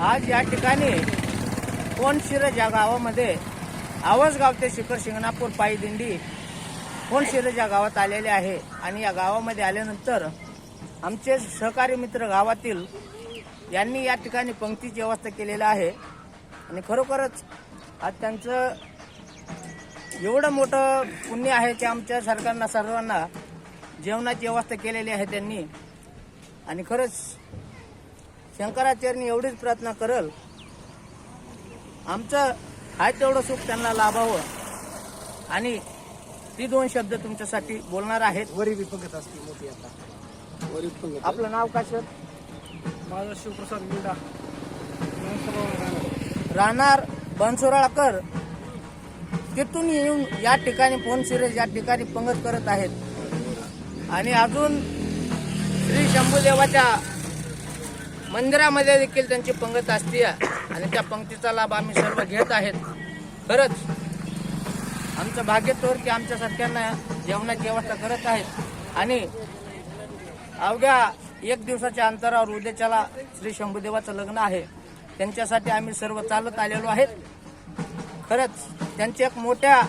आज या ठिकाणी कोणशिरज या गावामध्ये? आवसगाव ते शिखर शिंगणापूर पायदिंडी कोणशिरज या गावात आलेले आहे? आणि या गावामध्ये आल्यानंतर आमचे सहकारी मित्र गावातील यांनी या ठिकाणी पंक्तीची व्यवस्था केलेली आहे. आणि खरोखरच आज त्यांचं एवढं मोठं पुण्य आहे की आमच्या सरकारना सर्वांना जेवणाची व्यवस्था केलेली आहे त्यांनी. आणि खरंच शंकराचार्यनी एवढीच प्रार्थना करल. आमचं आहे तेवढं सुख त्यांना लाभावं. आणि ती दोन शब्द तुमच्यासाठी बोलणार आहेत. वरी बी पंगत असते मोठी आता. वरी पंगत आपलं नाव काय सर? माझा शिवप्रसाद मिंडा. राहणार बनसोराळकर. तिथून येऊन या ठिकाणी फोन सिरीज या ठिकाणी पंगत करत आहेत. आणि अजून श्री शंभूदेवाच्या मंदिरामध्ये देखील त्यांची पंगत असते आणि त्या पंक्तीचा लाभ आम्ही सर्व घेत आहेत. खरंच आमचं भाग्य तोर की आमच्या सरकारनं जेवणाची व्यवस्था करत आहेत. आणि अवघ्या एक दिवसाच्या अंतरावर उद्याच्याला श्री शंभूदेवाचं लग्न आहे. त्यांच्यासाठी आम्ही सर्व चालत आलेलो आहेत. खरंच त्यांच्या एक मोठ्या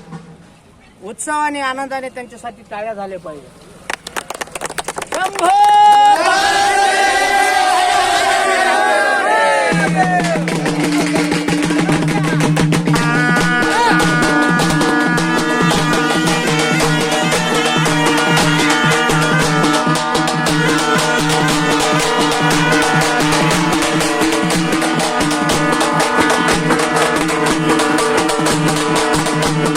उत्साहाने आनंदाने त्यांच्यासाठी टाळ्या झाल्या पाहिजे